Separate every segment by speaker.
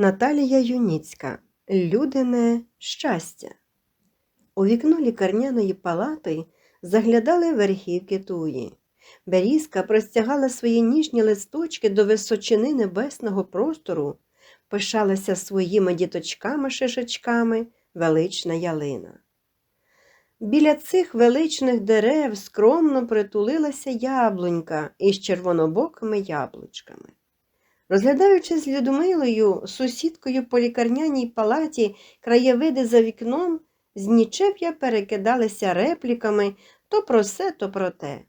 Speaker 1: Наталія Юніцька Людине щастя. У вікно лікарняної палати заглядали верхівки туї. Берізка простягала свої ніжні листочки до височини небесного простору, пишалася своїми діточками-шишечками велична ялина. Біля цих величних дерев скромно притулилася яблунька із червонобокими яблучками. Розглядаючи з Людмилою, сусідкою по лікарняній палаті краєвиди за вікном, з нічеп'я перекидалися репліками то про се, то про те.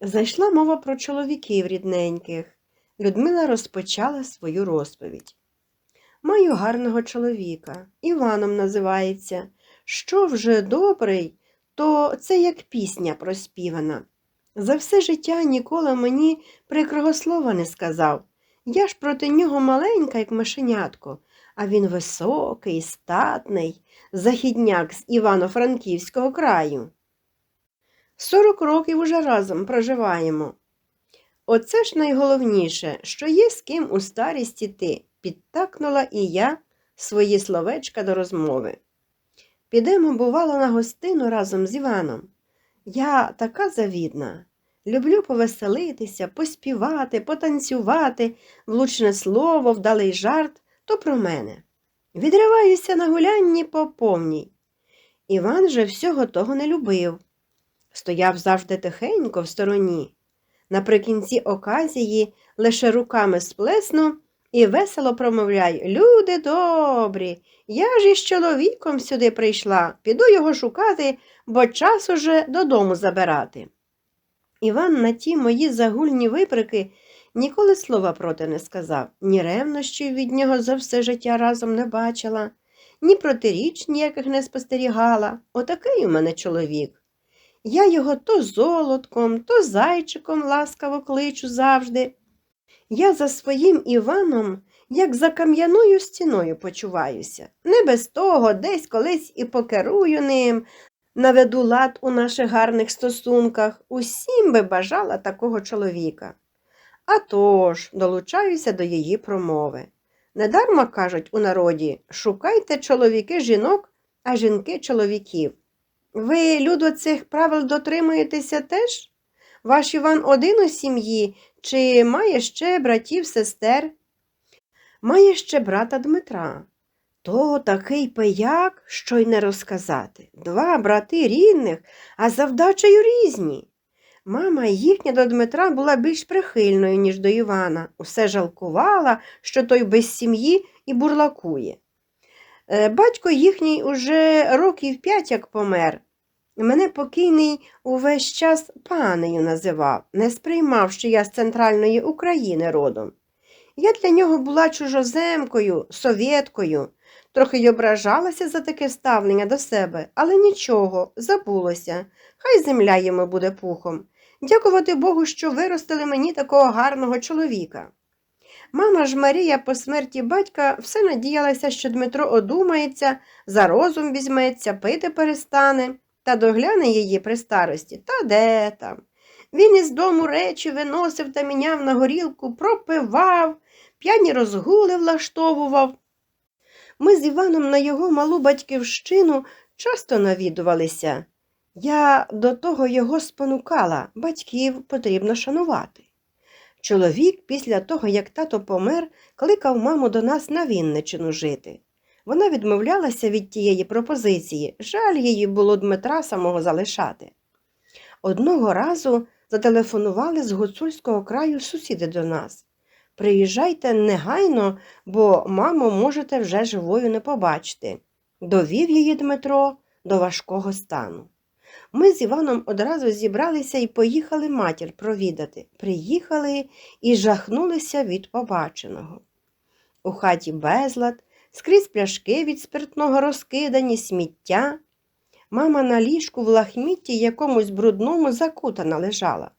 Speaker 1: Зайшла мова про чоловіків рідненьких. Людмила розпочала свою розповідь. Маю гарного чоловіка, Іваном називається. Що вже добрий, то це як пісня проспівана. За все життя ніколи мені прикрого слова не сказав. Я ж проти нього маленька, як мишенятко, а він високий, статний, західняк з Івано-Франківського краю. Сорок років уже разом проживаємо. Оце ж найголовніше, що є з ким у старість іти, підтакнула і я свої словечка до розмови. Підемо, бувало, на гостину разом з Іваном. Я така завідна. Люблю повеселитися, поспівати, потанцювати, влучне слово, вдалий жарт то про мене. Відриваюся на гулянні по повній. Іван же всього того не любив. Стояв завжди тихенько в стороні. Наприкінці оказії лише руками сплесну і весело промовляю Люди добрі, я ж із чоловіком сюди прийшла, піду його шукати, бо час уже додому забирати. Іван на ті мої загульні виприки ніколи слова проти не сказав, ні ревнощів від нього за все життя разом не бачила, ні протиріч ніяких не спостерігала. Отакий у мене чоловік. Я його то золотком, то зайчиком ласкаво кличу завжди. Я за своїм Іваном, як за кам'яною стіною почуваюся. Не без того десь колись і покерую ним, наведу лад у наших гарних стосунках, усім би бажала такого чоловіка. А тож, долучаюся до її промови. Недарма кажуть у народі шукайте чоловіки жінок, а жінки чоловіків. Ви, людо, цих правил дотримуєтеся теж? Ваш Іван один у сім'ї, чи має ще братів, сестер? Має ще брата Дмитра. То такий пияк, що й не розказати. Два брати рідних, а за вдачею різні. Мама їхня до Дмитра була більш прихильною, ніж до Івана. Усе жалкувала, що той без сім'ї і бурлакує. Е, Батько їхній уже років п'ять як помер. Мене покійний увесь час панею називав, не сприймав, що я з центральної України родом. Я для нього була чужоземкою, совєткою, трохи й ображалася за таке ставлення до себе, але нічого, забулося. Хай земля йому буде пухом. Дякувати Богу, що виростили мені такого гарного чоловіка. Мама ж Марія по смерті батька все надіялася, що Дмитро одумається, за розум візьметься, пити перестане та догляне її при старості. Та де там? Він із дому речі виносив та міняв на горілку, пропивав, п'яні розгули влаштовував. Ми з Іваном на його малу батьківщину часто навідувалися. Я до того його спонукала, батьків потрібно шанувати. Чоловік після того, як тато помер, кликав маму до нас на Вінничину жити. Вона відмовлялася від тієї пропозиції, жаль її було Дмитра самого залишати. Одного разу зателефонували з гуцульського краю сусіди до нас. Приїжджайте негайно, бо маму можете вже живою не побачити. Довів її Дмитро до важкого стану. Ми з Іваном одразу зібралися і поїхали матір провідати. Приїхали і жахнулися від побаченого. У хаті безлад, скрізь пляшки від спиртного розкидані, сміття. Мама на ліжку в лахмітті якомусь брудному закутана лежала.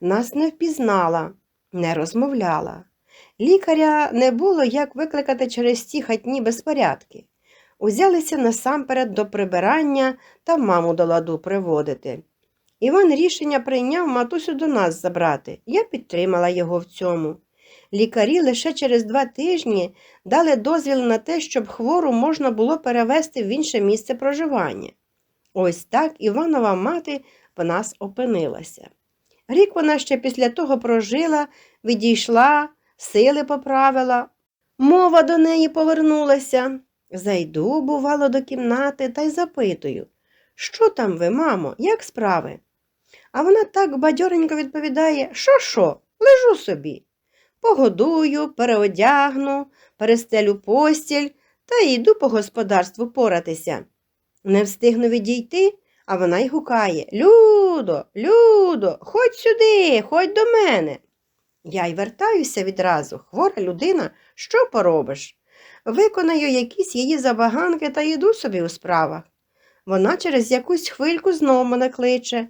Speaker 1: Нас не впізнала, не розмовляла. Лікаря не було як викликати через ті хатні безпорядки. Узялися насамперед до прибирання та маму до ладу приводити. Іван рішення прийняв матусю до нас забрати. Я підтримала його в цьому. Лікарі лише через два тижні дали дозвіл на те, щоб хвору можна було перевести в інше місце проживання. Ось так Іванова мати в нас опинилася. Рік вона ще після того прожила, відійшла, сили поправила, мова до неї повернулася. Зайду, бувало, до кімнати та й запитую, що там ви, мамо, як справи? А вона так бадьоренько відповідає, що що, лежу собі. Погодую, переодягну, перестелю постіль та йду по господарству поратися. Не встигну відійти, а вона й гукає Людо, Людо, ходь сюди, ходь до мене. Я й вертаюся відразу, хвора людина, що поробиш? Виконаю якісь її забаганки та йду собі у справах. Вона через якусь хвильку знову мене кличе.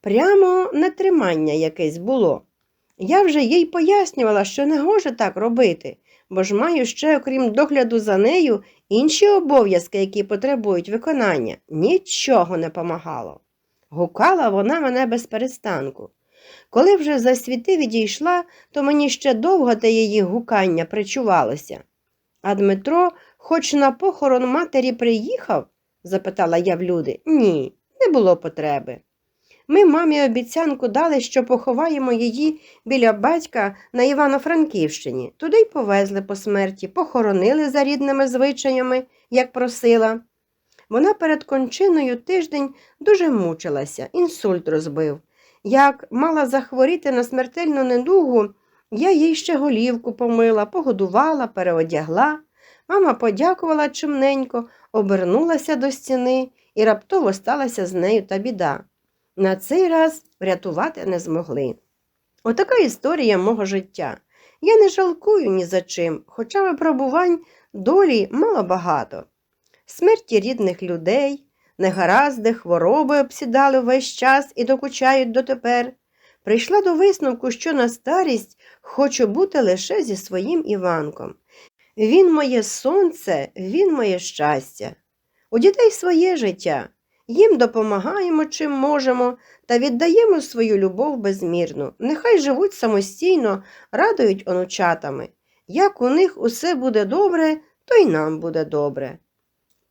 Speaker 1: Прямо нетримання якесь було. Я вже їй пояснювала, що не гоже так робити, бо ж маю ще, окрім догляду за нею, інші обов'язки, які потребують виконання. Нічого не помагало. Гукала вона мене без перестанку. Коли вже за світи відійшла, то мені ще довго те її гукання причувалося. А Дмитро, хоч на похорон матері приїхав? запитала я в люди. Ні, не було потреби. Ми мамі обіцянку дали, що поховаємо її біля батька на Івано-Франківщині. Туди й повезли по смерті, похоронили за рідними звичаями, як просила. Вона перед кончиною тиждень дуже мучилася, інсульт розбив. Як мала захворіти на смертельну недугу, я їй ще голівку помила, погодувала, переодягла. Мама подякувала чимненько, обернулася до стіни і раптово сталася з нею та біда. На цей раз врятувати не змогли. Отака історія мого життя. Я не жалкую ні за чим, хоча випробувань долі мало багато. Смерті рідних людей, негаразди, хвороби обсідали весь час і докучають дотепер. Прийшла до висновку, що на старість хочу бути лише зі своїм Іванком. Він моє сонце, він моє щастя. У дітей своє життя. Їм допомагаємо, чим можемо, та віддаємо свою любов безмірну. Нехай живуть самостійно, радують онучатами. Як у них усе буде добре, то й нам буде добре.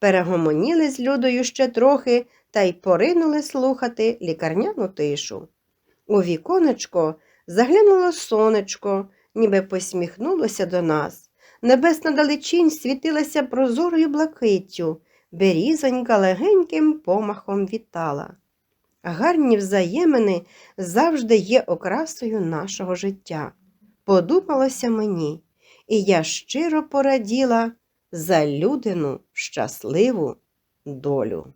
Speaker 1: Перегомоніли з Людою ще трохи та й поринули слухати лікарняну тишу. У віконечко заглянуло сонечко, ніби посміхнулося до нас. Небесна далечінь світилася прозорою блакиттю, берізонька легеньким помахом вітала. Гарні взаємини завжди є окрасою нашого життя. Подумалося мені, і я щиро пораділа за людину щасливу долю.